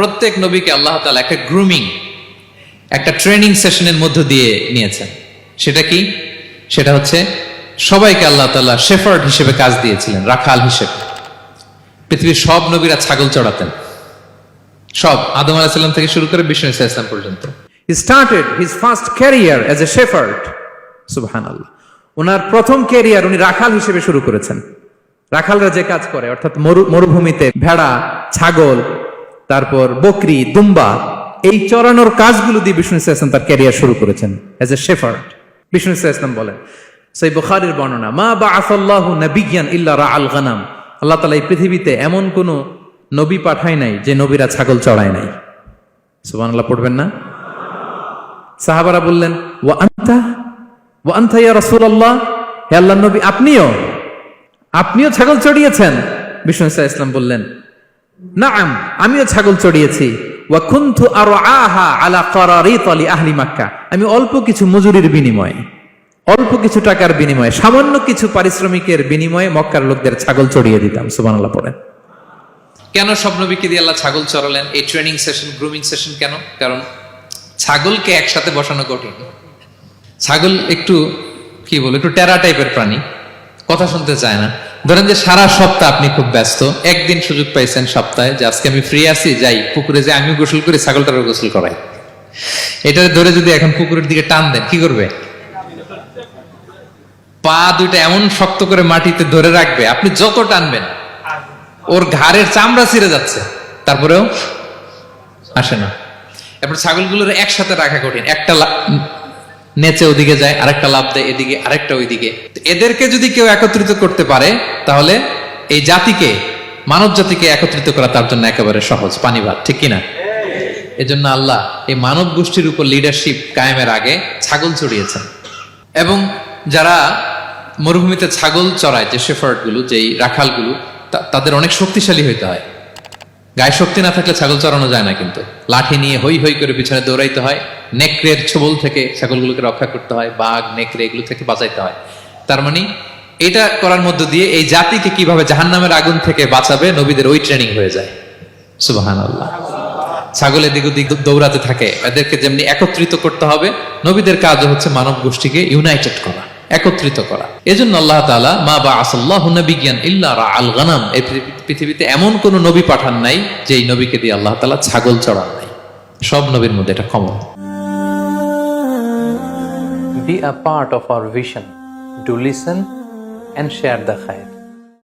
প্রত্যেক নবীকে আল্লাহ তালা একটা গ্রুমিং একটা ট্রেনিং সেশনের মধ্য দিয়ে নিয়েছেন। সেটা কি? সেটা হচ্ছে সবাইকে আল্লাহ তাআলা শেফার্ড হিসেবে কাজ দিয়েছিলেন, রাখাল হিসেবে। পৃথিবীর সব নবীরা ছাগল চড়াতেন। সব, আদম আলাহিসাল্লাম থেকে শুরু করে বিষ্ণু ইসা ইসলাম পর্যন্ত। He started his first career as a shepherd. Subhanallah. ওনার প্রথম ক্যারিয়ার উনি রাখাল হিসেবে শুরু করেছেন। রাখালরা যে কাজ করে, অর্থাৎ মরু- মরুভূমিতে ভেড়া, ছাগল তারপর বকরি, দুম্বা, এই চড়ানোর কাজগুলো দিয়ে বিষ্ণু ইসলাম তার ক্যারিয়ার শুরু করেছেন as a shepherd Bishnu Islam বলেন, সেই বুখারীর বর্ণনা, মা বা আফাল্লাহু নাবিয়ান ইল্লা রা আল গানাম। আল্লাহ তালা এই পৃথিবীতে এমন কোন নবী পাঠায় নাই যে নবীরা ছাগল চড়ায় নাই। সুবহানাল্লাহ, পড়বেন না? সাহাবারা বললেন, ওয়া আন্তা? ওয়া আন্তা ইয়া রাসূলুল্লাহ? হে আল্লাহর নবী, আপনিও? আপনিও ছাগল চড়িয়েছেন? বিষ্ণু ইসা ইসলাম বললেন নাআম আমিও ছাগল চড়িয়েছি। আমি অল্প কিছু মজুরির বিনিময়ে, অল্প কিছু টাকার বিনিময়ে, সামান্য কিছু পারিশ্রমিকের বিনিময়ে মক্কার লোকদের ছাগল চড়িয়ে দিতাম কেন সব নবীকে দিয়ে আল্লাহ ছাগল চড়ালেন? এই ট্রেনিং সেশন গ্রুমিং সেশন কেন? কারণ ছাগলকে একসাথে বসানো কঠিন। ছাগল একটু, কি বলব একটু টেরা টাইপের প্রাণী। কথা শুনতে চায় না। ধরেন যে সারা সপ্তাহ আপনি খুব ব্যস্ত, একদিন সুযোগ পাইছেন সপ্তাহে যে আজকে আমি ফ্রি আছি, যাই, পুকুরে যাই আমিও গোসল করি ছাগলটারও গোসল করাই। এটা ধরে যদি এখন পুকুরের দিকে টান দেন, কি করবে? পা দুইটা এমন শক্ত করে মাটিতে ধরে রাখবে, আপনি যত টানবেন, ওর ঘাড়ের চামড়া ছিঁড়ে যাচ্ছে, তারপরেও আসে না। এরপর ছাগলগুলোর একসাথে রাখা কঠিন, একটা নেচে ওদিকে যায়, আরেকটা লাভ দেয়, এদিকে, আরেকটা ওইদিকে। এদেরকে যদি কেউ একত্রিত করতে পারে, তাহলে এই জাতিকে, মানব জাতিকে একত্রিত করা তার জন্য একেবারে সহজ পানিভাত ঠিক কিনা? এজন্য আল্লাহ এই মানব গোষ্ঠীর উপর লিডারশিপ কায়েমের আগে ছাগল চড়িয়েছেন। এবং যারা মরুভূমিতে ছাগল চড়ায়, যে শেফার্ডগুলো, যেই রাখালগুলো তাদের অনেক শক্তিশালী হইতে হয়। গায়ে শক্তি না থাকলে ছাগল চড়ানো যায় না কিন্তু। লাঠি নিয়ে হই হই করে পিছনে দৌড়াইতে হয়। নেকড়ের ছবল থেকে ছাগলগুলোকে রক্ষা করতে হয়। বাঘ, নেকড়ে এগুলো থেকে বাঁচাইতে হয়। তার মানে এটা করার মধ্য দিয়ে এই জাতিকে কীভাবে জাহান্নামের আগুন থেকে বাঁচাবে নবীদের ওই ট্রেনিং হয়ে যায়। সুবাহান আল্লাহ ছাগলের এদিক ওদিক দৌড়াতে থাকে। এদেরকে যেমনি একত্রিত করতে হবে, নবীদের কাজ হচ্ছে মানব গোষ্ঠীকে ইউনাইটেড করা। একত্রিত করা। এজন্য আল্লাহ তালা মা বা আসল্লাহ বিজ্ঞান ইল্লা রা আল গানাম এই পৃথিবীতে এমন কোন নবী পাঠান নাই যে এই নবীকে দিয়ে আল্লাহ তালা ছাগল চড়ান নাই। সব নবীর মধ্যে এটা common be a part of our vision Do listen and share the khair.